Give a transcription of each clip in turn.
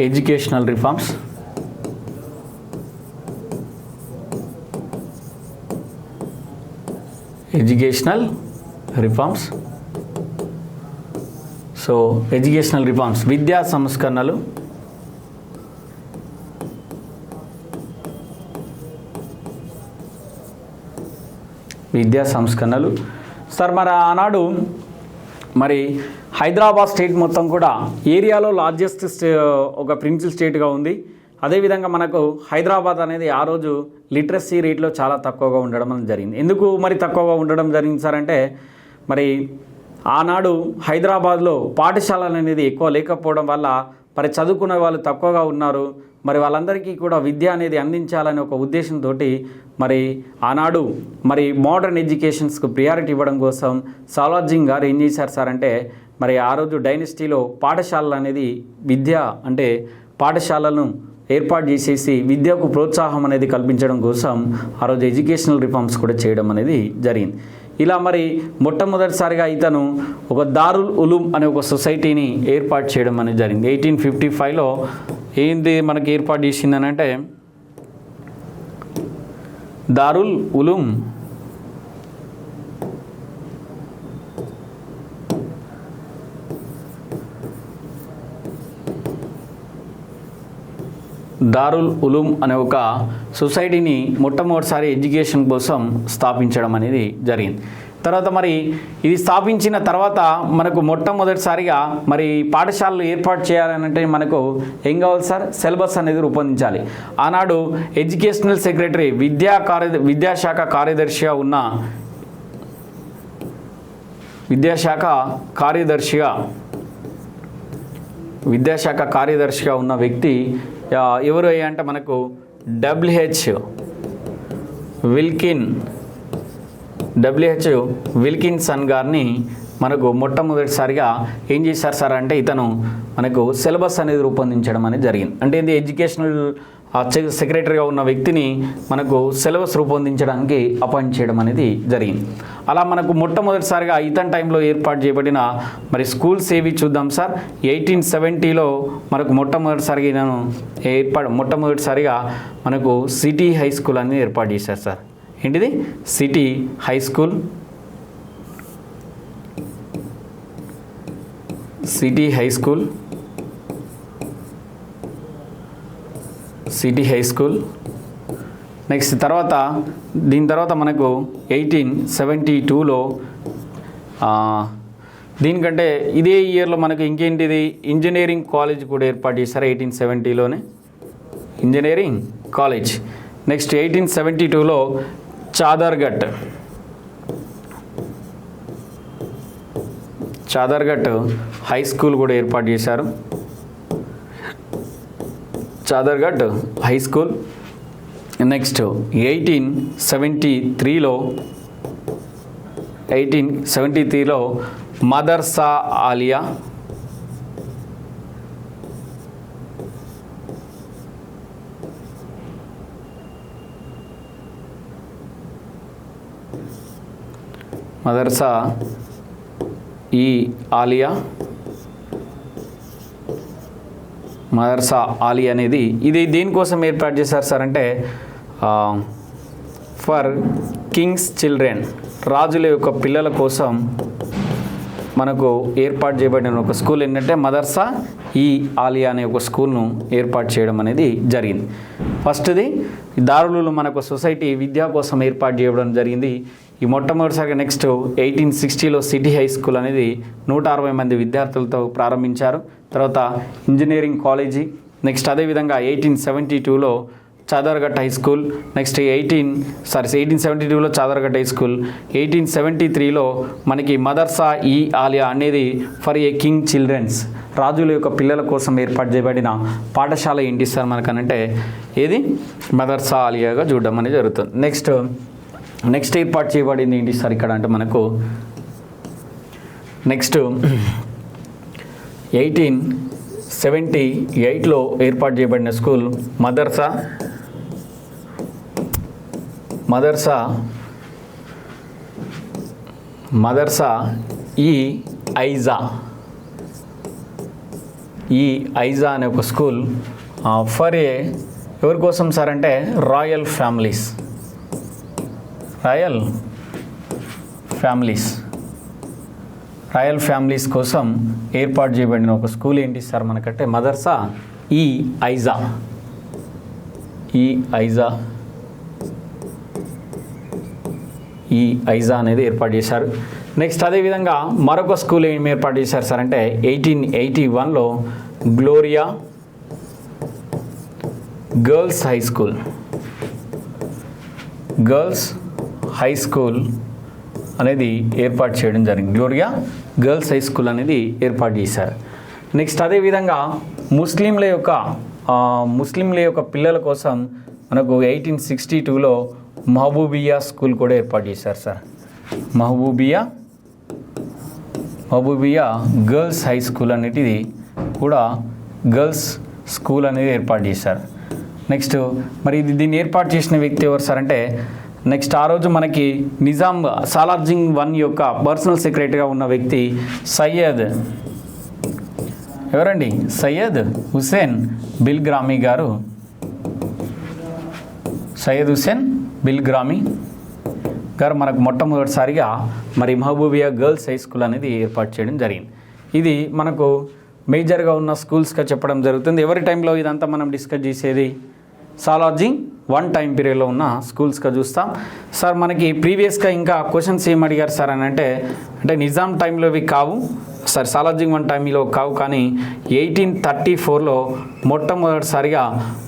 Educational reforms. Educational reforms. So educational reforms విద్యా సంస్కరణలు. విద్యా సంస్కరణలు. సార్ మరి ఆనాడు మరి హైదరాబాద్ స్టేట్ మొత్తం కూడా ఏరియాలో లార్జెస్ట్ స్టే ఒక ప్రిన్సిల్ స్టేట్గా ఉంది. అదేవిధంగా మనకు హైదరాబాద్ అనేది ఆ రోజు లిటరసీ రేట్లో చాలా తక్కువగా ఉండడం జరిగింది. ఎందుకు మరి తక్కువగా ఉండడం జరిగింది సార్ అంటే మరి ఆనాడు హైదరాబాద్లో పాఠశాలలు అనేది ఎక్కువ లేకపోవడం వల్ల మరి చదువుకునే వాళ్ళు తక్కువగా ఉన్నారు. మరి వాళ్ళందరికీ కూడా విద్య అనేది అందించాలనే ఒక ఉద్దేశంతో మరి ఆనాడు మరి మోడర్న్ ఎడ్యుకేషన్స్కు ప్రియారిటీ ఇవ్వడం కోసం సాలార్జింగ్ గారు ఏం చేశారు సార్ అంటే మరి ఆ రోజు డైనస్టీలో పాఠశాలలు అనేది విద్య అంటే పాఠశాలను ఏర్పాటు చేసేసి విద్యకు ప్రోత్సాహం అనేది కల్పించడం కోసం ఆ రోజు ఎడ్యుకేషనల్ రిఫార్మ్స్ కూడా చేయడం అనేది జరిగింది. ఇలా మరి మొట్టమొదటిసారిగా ఇతను ఒక దారుల్ ఉలూమ్ అనే ఒక సొసైటీని ఏర్పాటు చేయడం అనేది జరిగింది. ఎయిటీన్ ఫిఫ్టీ ఫైవ్లో ఏంది మనకి ఏర్పాటు చేసిందనంటే దారుల్ ఉలూమ్ దారుల్ ఉలూమ్ అనే ఒక సొసైటీని మొట్టమొదటిసారి ఎడ్యుకేషన్ కోసం స్థాపించడం అనేది జరిగింది. తర్వాత మరి ఇది స్థాపించిన తర్వాత మనకు మొట్టమొదటిసారిగా మరి పాఠశాలలు ఏర్పాటు చేయాలంటే మనకు ఏం కావాలి సార్? సిలబస్ అనేది రూపొందించాలి. ఆనాడు ఎడ్యుకేషనల్ సెక్రటరీ విద్యా కార్య విద్యాశాఖ కార్యదర్శిగా ఉన్న విద్యాశాఖ కార్యదర్శిగా విద్యాశాఖ కార్యదర్శిగా ఉన్న వ్యక్తి ఎవరు అయ్యా అంటే మనకు డబ్ల్యూహెచ్ విల్కిన్ డబ్ల్యూహెచ్ విల్కిన్సన్ గారిని మనకు మొట్టమొదటిసారిగా ఏం చేశారు సార్ అంటే ఇతను మనకు సిలబస్ అనేది రూపొందించడం అనేది జరిగింది. అంటే ఇది ఎడ్యుకేషనల్ ఆ సెక్రటరీగా ఉన్న వ్యక్తిని మనకు సిలబస్ రూపొందించడానికి అపాయింట్ చేయడం అనేది జరిగింది. అలా మనకు మొట్టమొదటిసారిగా ఇతన్ టైంలో ఏర్పాటు చేయబడిన మరి స్కూల్స్ ఏవి చూద్దాం సార్. ఎయిటీన్ సెవెంటీలో మనకు మొట్టమొదటిసారిగా నేను ఏర్పాటు మొట్టమొదటిసారిగా మనకు సిటీ హై స్కూల్ అనేది ఏర్పాటు చేశారు సార్. ఏంటిది? City high school. City high school. City high school. Next తర్వాత దీని తర్వాత మనకు ఎయిటీన్ సెవెంటీ టూలో దీనికంటే ఇదే ఇయర్లో మనకు ఇంకేంటిది? ఇంజనీరింగ్ కాలేజ్ కూడా ఏర్పాటు చేశారు eighteen సెవెంటీలోనే engineering college. Next eighteen seventy టూలో చాదర్ఘట్. చాదర్ఘట్ హై స్కూల్ కూడా ఏర్పాటు చేశారు. Chadarghat high school. Next eighteen seventy త్రీలో ఎయిటీన్ సెవెంటీ త్రీలో మదర్సా ఆలియా. మదర్సా ఈ ఆలియా. మదర్సా ఆలీ అనేది ఇది దేనికోసం ఏర్పాటు చేశారు సార్ అంటే ఫర్ కింగ్స్ చిల్డ్రన్ రాజుల యొక్క పిల్లల కోసం మనకు ఏర్పాటు చేయబడిన ఒక స్కూల్ ఏంటంటే మదర్సా ఈ ఆలియా అనే ఒక స్కూల్ను ఏర్పాటు చేయడం అనేది జరిగింది. ఫస్ట్ది దారులు మనకు సొసైటీ విద్యా కోసం ఏర్పాటు చేయడం జరిగింది. ఈ మొట్టమొదటిసారిగా నెక్స్ట్ ఎయిటీన్ సిక్స్టీలో సిటీ హై స్కూల్ అనేది నూట అరవై మంది విద్యార్థులతో ప్రారంభించారు. తర్వాత ఇంజనీరింగ్ కాలేజీ నెక్స్ట్ అదేవిధంగా ఎయిటీన్ సెవెంటీ టూలో Chadarghat high school next eighteen sorry eighteen seventy టూలో Chadarghat high school eighteen seventy త్రీలో మనకి మదర్సా ఈ ఆలియా అనేది ఫర్ ఏ కింగ్ చిల్డ్రన్స్ రాజుల యొక్క పిల్లల కోసం ఏర్పాటు చేయబడిన పాఠశాల ఏంటి సార్ మనకనంటే ఏది? మదర్సా ఆలియాగా చూడడం అనేది జరుగుతుంది. నెక్స్ట్ నెక్స్ట్ ఏర్పాటు చేయబడింది ఏంటి సార్ ఇక్కడ అంటే మనకు నెక్స్ట్ ఎయిటీన్ సెవెంటీ ఎయిట్లో ఏర్పాటు చేయబడిన స్కూల్ మదర్సా? మదర్సా? మదర్సా ఈ ఐజా. ఈ ఐజా అనే ఒక స్కూల్ ఫర్ ఏ ఎవరి కోసం సార్ అంటే royal families. Royal families. Royal families కోసం ఏర్పాటు చేయబడిన ఒక స్కూల్ ఏంటి సార్ మనకంటే? మదర్సా? ఈ ఐజా. ఈ ఐజా. ఈ ఐజా అనేది ఏర్పాటు చేశారు. నెక్స్ట్ అదేవిధంగా మరొక స్కూల్ ఏం ఏర్పాటు చేశారు సార్ అంటే ఎయిటీన్ ఎయిటీ వన్లో Gloria girls high school. Girls high school అనేది ఏర్పాటు చేయడం జరిగింది. గ్లోరియా గర్ల్స్ హై స్కూల్ అనేది ఏర్పాటు చేశారు. నెక్స్ట్ అదేవిధంగా ముస్లింల యొక్క ముస్లింల యొక్క పిల్లల కోసం మనకు ఎయిటీన్ సిక్స్టీ టూలో మహబూబియా స్కూల్ కూడా ఏర్పాటు చేశారు sir. Mahbubia Mahbubia girls high school అనేది కూడా గర్ల్స్ స్కూల్ అనేది ఏర్పాటు చేశారు. నెక్స్ట్ మరి ఇది దీన్ని ఏర్పాటు చేసిన వ్యక్తి ఎవరు సార్ అంటే నెక్స్ట్ ఆ రోజు మనకి నిజాం సాలార్జింగ్ వన్ యొక్క పర్సనల్ సెక్రటరీగా ఉన్న వ్యక్తి సయ్యద్. ఎవరండి? సయ్యద్ హుసేన్ బిల్గ్రామీ గారు. సయ్యద్ హుసేన్ బిల్గ్రామీ గారు మనకు మొట్టమొదటిసారిగా మరి మహబూబియా గర్ల్స్ హై స్కూల్ అనేది ఏర్పాటు చేయడం జరిగింది. ఇది మనకు మేజర్గా ఉన్న స్కూల్స్గా చెప్పడం జరుగుతుంది. ఎవరి టైంలో ఇదంతా మనం డిస్కస్ చేసేది? సాలార్జింగ్ వన్ టైం పీరియడ్లో ఉన్న స్కూల్స్గా చూస్తాం. సార్ మనకి ప్రీవియస్గా ఇంకా క్వశ్చన్స్ ఏం అడిగారు సార్ అని అంటే అంటే నిజాం టైంలోవి కావు. సార్ సాలార్జింగ్ వన్ టైంలో కావు కానీ ఎయిటీన్ థర్టీ ఫోర్లో మొట్టమొదటిసారిగా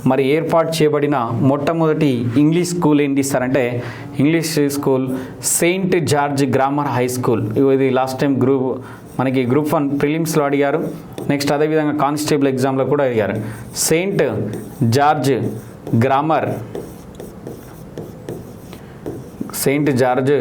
మరి ఏర్పాటు చేయబడిన మొట్టమొదటి ఇంగ్లీష్ స్కూల్ ఏంటి సార్ అంటే English school Saint George grammar high school ఇది లాస్ట్ టైం గ్రూప్ మనకి గ్రూప్ వన్ ప్రిలిమ్స్లో అడిగారు. నెక్స్ట్ అదేవిధంగా కానిస్టేబుల్ ఎగ్జామ్లో కూడా అడిగారు. Saint George grammar Saint George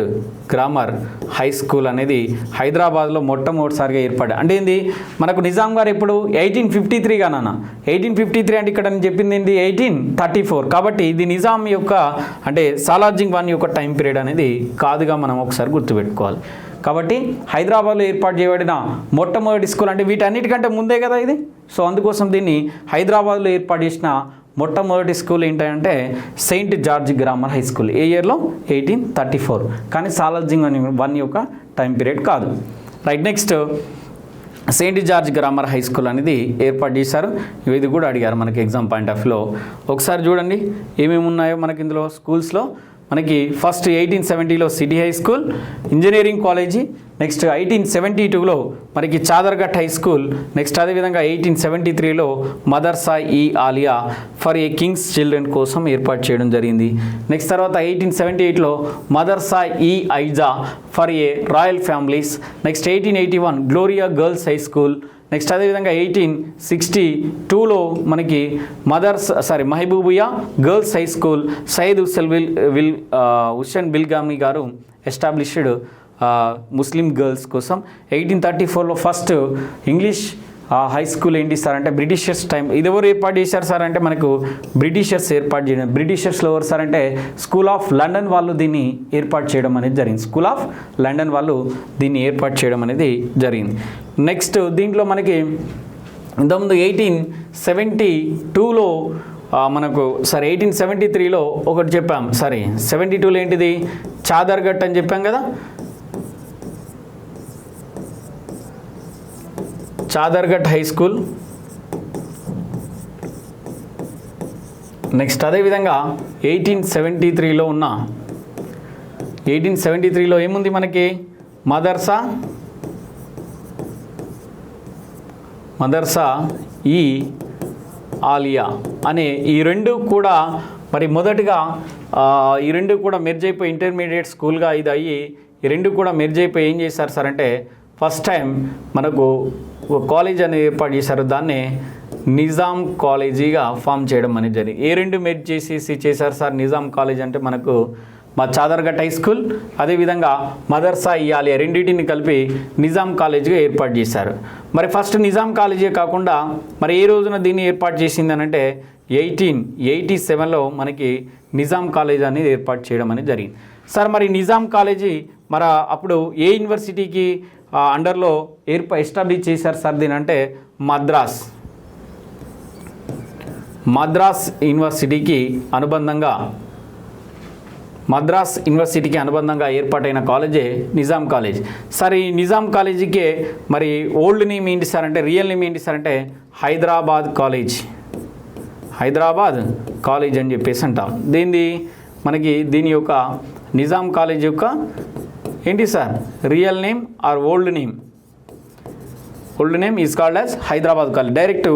grammar high school అనేది హైదరాబాద్లో మొట్టమొదటిసారిగా ఏర్పడ్డా అంటే ఏంది? మనకు నిజాం గారు ఎప్పుడు ఎయిటీన్ ఫిఫ్టీ త్రీ గానన్న ఎయిటీన్ ఫిఫ్టీ త్రీ అంటే ఇక్కడ నేను చెప్పింది ఏంటి ఎయిటీన్ థర్టీ ఫోర్ కాబట్టి ఇది నిజాం యొక్క అంటే సాలార్జింగ్ వన్ యొక్క టైం పీరియడ్ అనేది కాదుగా మనం ఒకసారి గుర్తుపెట్టుకోవాలి. కాబట్టి హైదరాబాద్లో ఏర్పాటు చేయబడిన మొట్టమొదటి స్కూల్ అంటే వీటన్నిటికంటే ముందే కదా ఇది? సో అందుకోసం దీన్ని హైదరాబాద్లో ఏర్పాటు చేసిన మొట్టమొదటి స్కూల్ ఏంటంటే Saint George grammar high school. ఏ ఇయర్లో? Eighteen thirty four. కానీ సాలార్జింగ్ అని వన్ యొక్క టైం పీరియడ్ కాదు. Right next Saint George grammar high school అనేది ఏర్పాటు చేశారు. ఇది కూడా అడిగారు మనకి ఎగ్జామ్ పాయింట్ ఆఫ్ ఒకసారి చూడండి ఏమేమి ఉన్నాయో మనకి ఇందులో స్కూల్స్లో. మనకి first eighteen సెవెంటీలో city high school engineering college next eighteen seventy టూలో మనకి చాదర్ఘట్ హై స్కూల్ నెక్స్ట్ అదేవిధంగా ఎయిటీన్ సెవెంటీ త్రీలో మదర్సా ఈ Aliya for a kings children కోసం ఏర్పాటు చేయడం జరిగింది. నెక్స్ట్ తర్వాత ఎయిటీన్ సెవెంటీ ఎయిట్లో మదర్సా ఈ Aizza for a royal families next eighteen eighty one Gloria girls high school next అదేవిధంగా ఎయిటీన్ సిక్స్టీ టూలో మనకి mothers sorry Mahbubia girls high school Syed హుస్సల్ విల్ విల్ హుస్సేన్ బిల్గామి గారు ఎస్టాబ్లిష్డ్ ముస్లిం గర్ల్స్ కోసం ఎయిటీన్ థర్టీ ఫోర్లో ఫస్ట్ ఇంగ్లీష్ హై స్కూల్ ఏంటి sir అంటే బ్రిటిషర్స్ టైం ఇది ఎవరు ఏర్పాటు చేశారు సార్ అంటే మనకు బ్రిటిషర్స్ ఏర్పాటు చేయడం బ్రిటిషర్స్లో ఎవరు సార్ అంటే స్కూల్ ఆఫ్ లండన్ వాళ్ళు దీన్ని ఏర్పాటు చేయడం అనేది జరిగింది స్కూల్ ఆఫ్ లండన్ వాళ్ళు దీన్ని ఏర్పాటు చేయడం అనేది జరిగింది. నెక్స్ట్ దీంట్లో మనకి ఇంతకుముందు ఎయిటీన్ సెవెంటీ టూలో మనకు సరే ఎయిటీన్ సెవెంటీ త్రీలో ఒకటి చెప్పాం. సారీ సెవెంటీ టూలో ఏంటిది? చాదర్గట్ అని చెప్పాం కదా? Chadarghat high school. నెక్స్ట్ అదేవిధంగా ఎయిటీన్ సెవెంటీ త్రీలో ఉన్న ఎయిటీన్ సెవెంటీ త్రీలో ఏముంది మనకి? మదర్సా? మదర్సా ఈ ఆలియా అనే ఈ రెండు కూడా మరి మొదటగా ఈ రెండు కూడా మెర్జ్ అయిపోయి ఇంటర్మీడియట్ స్కూల్గా ఇది అయ్యి ఈ రెండు కూడా మెర్జ్ అయిపోయి ఏం చేశారు సార్ అంటే ఫస్ట్ టైం మనకు ఒక కాలేజ్ అనేది ఏర్పాటు చేశారు. దాన్ని నిజాం కాలేజీగా ఫామ్ చేయడం అనేది జరిగింది. ఏ రెండు మెర్జ్ చేసేసి చేశారు సార్ నిజాం కాలేజ్ అంటే మనకు మా చాదర్ఘట్ హై స్కూల్ అదేవిధంగా మదర్సా ఇయాలి రెండింటిని కలిపి నిజాం కాలేజీగా ఏర్పాటు చేశారు. మరి ఫస్ట్ నిజాం కాలేజీ కాకుండా మరి ఏ రోజున దీన్ని ఏర్పాటు చేసింది అని అంటే ఎయిటీన్ ఎయిటీ సెవెన్లో మనకి నిజాం కాలేజ్ అనేది ఏర్పాటు చేయడం అనేది జరిగింది. సార్ మరి నిజాం కాలేజీ మరి అప్పుడు ఏ యూనివర్సిటీకి అండర్లో ఏర్పా ఎస్టాబ్లిష్ చేశారు సార్ దీని అంటే మద్రాస్. మద్రాస్ యూనివర్సిటీకి అనుబంధంగా మద్రాస్ యూనివర్సిటీకి అనుబంధంగా ఏర్పాటైన కాలేజే నిజాం కాలేజ్. సార్ ఈ నిజాం కాలేజీకే మరి ఓల్డ్ నేమ్ ఏంటి సార్ అంటే రియల్ నేమ్ ఏంటి సార్ అంటే హైదరాబాద్ కాలేజ్. హైదరాబాద్ కాలేజ్ అని చెప్పేసి అంటాం. దీనిది మనకి దీని యొక్క నిజాం కాలేజ్ యొక్క ఏంటి sir? Real name or old name? Old name is called as Hyderabad college direct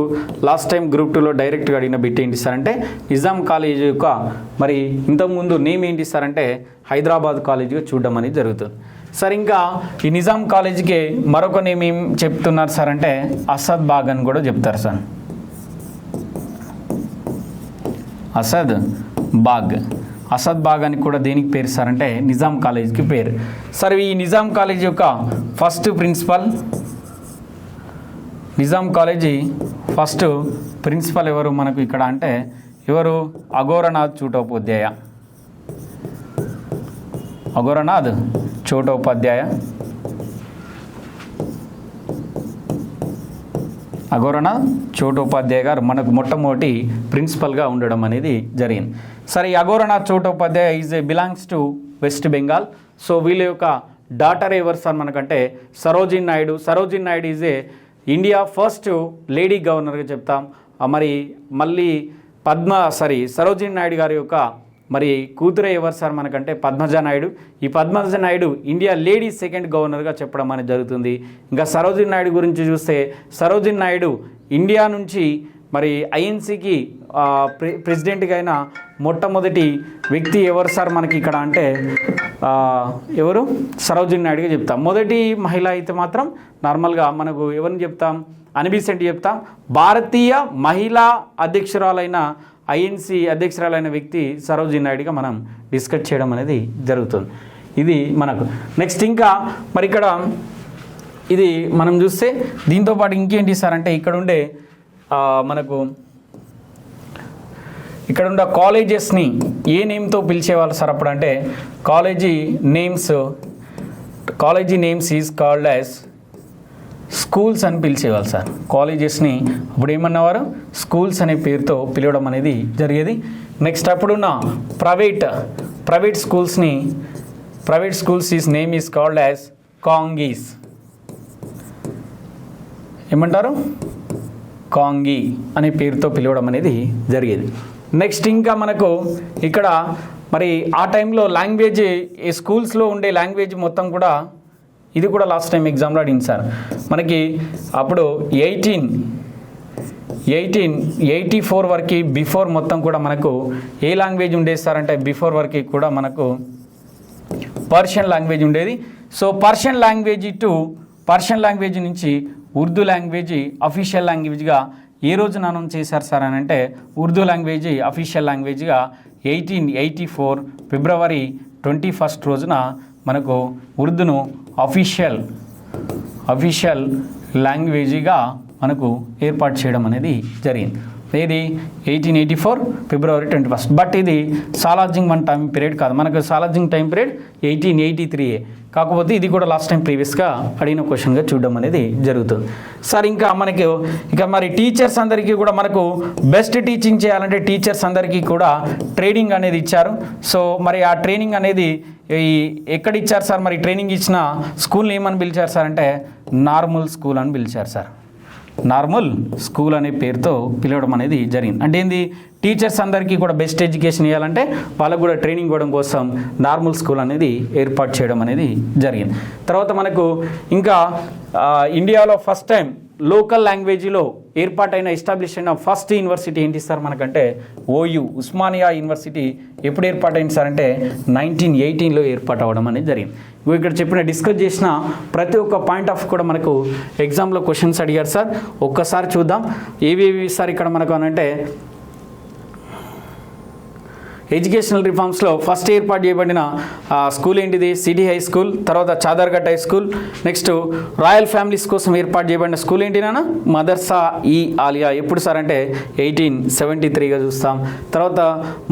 last time group టూలో డైరెక్ట్గా అడిగిన బిట్ ఏంటి సార్ అంటే నిజాం కాలేజ్ యొక్క మరి ఇంతకుముందు నేమ్ ఏంటి సార్ హైదరాబాద్ కాలేజ్గా చూడడం అనేది జరుగుతుంది. సార్ ఇంకా ఈ నిజాం కాలేజీకి మరొక నేమ్ ఏం చెప్తున్నారు సార్ అంటే అసద్ బాగ్ అని కూడా చెప్తారు సార్. అసద్ బాగ్ అసద్ బాగ్ అని కూడా దేనికి పేరు సార్ అంటే నిజాం కాలేజ్కి పేరు. సార్ ఈ నిజాం కాలేజ్ యొక్క first principal Nizam college first principal ఎవరు మనకు ఇక్కడ అంటే ఎవరు? అఘోరనాథ్ చూటోపాధ్యాయ. అఘోరనాథ్ చోటోపాధ్యాయ. అఘోరనాథ్ చోటోపాధ్యాయ గారు మనకు మొట్టమొదటి ప్రిన్సిపల్గా ఉండడం అనేది జరిగింది. సరే ఈ Aghorenath Chattopadhyay is a belongs to West Bengal so వీళ్ళ యొక్క డాటర్ ఎవరు సార్ మనకంటే? Sarojini Naidu. Sarojini Naidu is a India first lady గవర్నర్గా చెప్తాం. మరి మళ్ళీ పద్మ సారీ సరోజిని నాయుడు గారి యొక్క మరి కూతురే ఎవరు సార్ మనకంటే? పద్మజ నాయుడు. ఈ Padmaja Naidu India lady second గవర్నర్గా చెప్పడం అనేది జరుగుతుంది. ఇంకా సరోజిని నాయుడు గురించి చూస్తే సరోజిని నాయుడు ఇండియా నుంచి మరి ఐఎన్సీకి ప్రె ప్రెసిడెంట్గా అయిన మొట్టమొదటి వ్యక్తి ఎవరు సార్ మనకి ఇక్కడ అంటే ఎవరు? సరోజిని నాయుడుగా చెప్తాం. మొదటి మహిళ అయితే మాత్రం నార్మల్గా మనకు ఎవరిని చెప్తాం? అనిబిసెంట్ చెప్తాం. భారతీయ మహిళా అధ్యక్షురాలైన ఐఎన్సీ అధ్యక్షురాలైన వ్యక్తి సరోజిని నాయుడుగా మనం డిస్కస్ చేయడం అనేది జరుగుతుంది. ఇది మనకు. నెక్స్ట్ ఇంకా మరి ఇక్కడ ఇది మనం చూస్తే దీంతో పాటు ఇంకేంటి సార్ అంటే ఇక్కడ ఉండే మనకు ఇక్కడ ఉన్న కాలేజెస్ని ఏ నేమ్తో పిలిచేవాళ్ళు సార్ అప్పుడు అంటే college names college names is called as schools అని పిలిచేవాళ్ళు సార్. కాలేజెస్ని అప్పుడు ఏమన్నవారు? స్కూల్స్ అనే పేరుతో పిలవడం అనేది జరిగేది. నెక్స్ట్ అప్పుడున్న ప్రైవేట్ ప్రైవేట్ స్కూల్స్ని private schools is name is called as కాంగీస్. ఏమంటారు? కాంగి అనే పేరుతో పిలవడం అనేది జరిగేది. నెక్స్ట్ ఇంకా మనకు ఇక్కడ మరి ఆ టైంలో లాంగ్వేజ్ ఈ స్కూల్స్లో ఉండే లాంగ్వేజ్ మొత్తం కూడా ఇది కూడా లాస్ట్ టైం ఎగ్జామ్లో అడిగింది సార్ మనకి అప్పుడు ఎయిటీన్ ఎయిటీన్ ఎయిటీ ఫోర్ వరకు బిఫోర్ మొత్తం కూడా మనకు ఏ లాంగ్వేజ్ ఉండేది సార్ అంటే బిఫోర్ వరకు కూడా మనకు పర్షియన్ లాంగ్వేజ్ ఉండేది. So Persian language to Persian language నుంచి ఉర్దూ లాంగ్వేజ్ అఫీషియల్ లాంగ్వేజ్గా ఏ రోజున అనౌన్స్ చేశారు సార్ అని అంటే Urdu language official లాంగ్వేజ్గా eighteen eighty four February twenty first రోజున మనకు ఉర్దూను అఫీషియల్ అఫీషియల్ లాంగ్వేజ్గా మనకు ఏర్పాటు చేయడం అనేది జరిగింది. ఏది? Eighteen eighty four February twenty first. But ఇది సాలార్జింగ్ వన్ టైం పీరియడ్ కాదు. మనకు Salar Jung time period eighteen eighty three కాకపోతే ఇది కూడా లాస్ట్ టైం ప్రీవియస్గా అడిగిన క్వశ్చన్గా చూడడం అనేది జరుగుతుంది. సార్ ఇంకా మనకి ఇక మరి టీచర్స్ అందరికీ కూడా మనకు బెస్ట్ టీచింగ్ చేయాలంటే టీచర్స్ అందరికీ కూడా ట్రైనింగ్ అనేది ఇచ్చారు. సో మరి ఆ ట్రైనింగ్ అనేది ఈ ఎక్కడ ఇచ్చారు సార్? మరి ట్రైనింగ్ ఇచ్చిన స్కూల్ని ఏమని పిలిచారు సార్ అంటే నార్మల్ స్కూల్ అని పిలిచారు సార్. నార్మల్ స్కూల్ అనే పేరుతో పిలవడం అనేది జరిగింది. అంటే ఏంది? టీచర్స్ అందరికీ కూడా బెస్ట్ ఎడ్యుకేషన్ ఇవ్వాలంటే వాళ్ళకు కూడా ట్రైనింగ్ ఇవ్వడం కోసం నార్మల్ స్కూల్ అనేది ఏర్పాటు చేయడం అనేది జరిగింది. తర్వాత మనకు ఇంకా ఇండియాలో ఫస్ట్ టైం లోకల్ లాంగ్వేజ్లో ఏర్పాటైన ఎస్టాబ్లిష్ అయిన ఫస్ట్ యూనివర్సిటీ ఏంటి సార్ మనకంటే? ఓయూ ఉస్మానియా యూనివర్సిటీ ఎప్పుడు ఏర్పాటైంది సార్ అంటే నైన్టీన్ ఎయిటీన్లో ఏర్పాటు అవ్వడం అనేది జరిగింది. ఇక్కడ చెప్పిన డిస్కస్ చేసిన ప్రతి ఒక్క పాయింట్ ఆఫ్ కూడా మనకు ఎగ్జామ్లో క్వశ్చన్స్ అడిగారు సార్. ఒక్కసారి చూద్దాం. ఏవేవి సార్ ఇక్కడ మనకు అనంటే ఎడ్యుకేషనల్ రిఫార్మ్స్లో ఫస్ట్ ఏర్పాటు చేయబడిన స్కూల్ ఏంటిది? సిటీ హై స్కూల్ తర్వాత Chadarghat high school next royal families కోసం ఏర్పాటు చేయబడిన స్కూల్ ఏంటి నాన్న? మదర్సా ఈ ఆలియా. ఎప్పుడు సార్ అంటే ఎయిటీన్ సెవెంటీ త్రీగా చూస్తాం. తర్వాత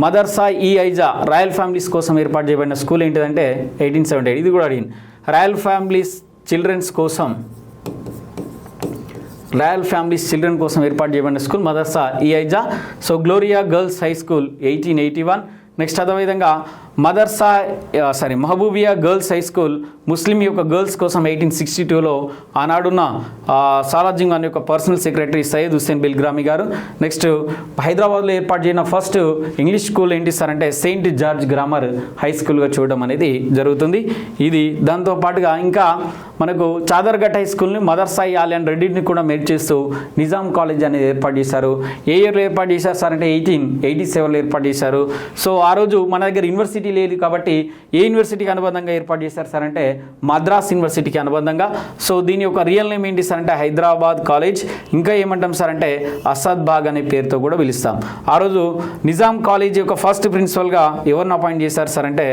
మదర్సా ఈ ఐజా రాయల్ ఫ్యామిలీస్ కోసం ఏర్పాటు చేయబడిన స్కూల్ ఏంటిదంటే ఎయిటీన్ సెవెంటీ ఇది కూడా అడిగింది రాయల్ ఫ్యామిలీస్ చిల్డ్రన్స్ కోసం రాయల్ ఫ్యామిలీస్ చిల్డ్రన్ కోసం ఏర్పాటు చేయబడిన school Madrasa ఈఐజా so Gloria girls high school eighteen eighty one. Next అదేవిధంగా Madrasa sorry Mahbubia girls high school Muslim యొక్క గర్ల్స్ కోసం ఎయిటీన్ సిక్స్టీ టూలో ఆనాడున్న ఆ, సాలార్జింగ్ అనే యొక్క పర్సనల్ సెక్రటరీ సయ్యద్ హుస్సేన్ బిల్గ్రామి గారు. నెక్స్ట్ హైదరాబాద్లో ఏర్పాటు చేసిన ఫస్ట్ ఇంగ్లీష్ స్కూల్ ఏంటి సార్ అంటే సెయింట్ జార్జ్ గ్రామర్ హై స్కూల్గా చూడడం అనేది జరుగుతుంది. ఇది దాంతో పాటుగా ఇంకా మనకు చాదర్ఘట్ హై స్కూల్ని మదర్సాయి ఆలియన్ రెండింటిని కూడా మెరిట్ చేస్తూ నిజాం కాలేజ్ అనేది ఏర్పాటు చేశారు. ఏ ఇయర్లో ఏర్పాటు చేశారు సార్ అంటే ఎయిటీన్ ఎయిటీ సెవెన్లో ఏర్పాటు చేశారు. సో ఆ రోజు మన దగ్గర యూనివర్సిటీ లేదు కాబట్టి ఏ యూనివర్సిటీకి అనుబంధంగా ఏర్పాటు చేశారు సార్ అంటే మద్రాస్ యూనివర్సిటీకి అనుబంధంగా. సో దీని యొక్క రియల్ నేమ్ ఏంటి సార్ అంటే హైదరాబాద్ కాలేజ్. ఇంకా ఏమంటాం సార్ అంటే అసాద్ బాగ్ అనే పేరుతో కూడా పిలుస్తాం. ఆ రోజు నిజాం కాలేజ్ యొక్క ఫస్ట్ ప్రిన్సిపల్గా ఎవరిని అపాయింట్ చేశారు సార్ అంటే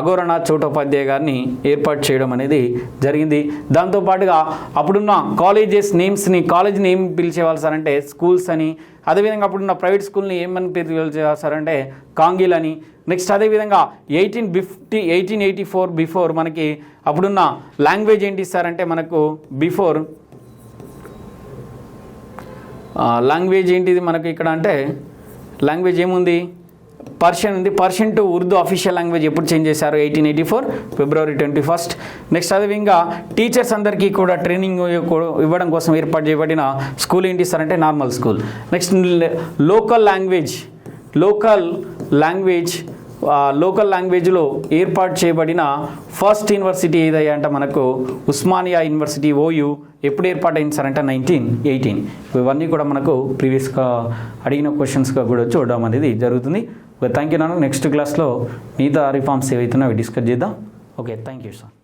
అఘోరనాథ్ చోటోపాధ్యాయ గారిని ఏర్పాటు చేయడం అనేది జరిగింది. దాంతోపాటుగా అప్పుడున్న కాలేజెస్ నేమ్స్ని కాలేజ్ని ఏం పిలిచేవాళ్ళు సార్ అంటే స్కూల్స్ అని అదేవిధంగా అప్పుడున్న ప్రైవేట్ స్కూల్ని ఏమని పేరు పిలిచేవాళ్ళు సార్ అంటే కాంగిల్ అని నెక్స్ట్ అదేవిధంగా eighteen fifty eighteen eighty four before మనకి అప్పుడున్న లాంగ్వేజ్ ఏంటి సార్ అంటే మనకు బిఫోర్? లాంగ్వేజ్ ఏంటిది మనకు ఇక్కడ అంటే లాంగ్వేజ్ ఏముంది? పర్షియన్ ఉంది. Persian to Urdu official language ఎప్పుడు చేంజ్ చేశారు? Eighteen eighty four February twenty first. Next అదేవిధంగా టీచర్స్ అందరికీ కూడా ట్రైనింగ్ ఇవ్వడం కోసం ఏర్పాటు చేయబడిన స్కూల్ ఏంటి సార్ అంటే normal school. Next local language local language local లాంగ్వేజ్లో ఏర్పాటు చేయబడిన ఫస్ట్ యూనివర్సిటీ ఏదయ్యా అంటే మనకు ఉస్మానియా యూనివర్సిటీ ఓయు ఎప్పుడు ఏర్పాటైంది సార్ అంటే నైన్టీన్ ఎయిటీన్. ఇవన్నీ కూడా మనకు ప్రీవియస్గా అడిగిన క్వశ్చన్స్గా కూడా చూడడం అనేది జరుగుతుంది. థ్యాంక్ యూ నాన్న. నెక్స్ట్ క్లాస్లో మిగతా రిఫార్మ్స్ ఏవైతున్నాయో అవి డిస్కస్ చేద్దాం. Okay thank you sir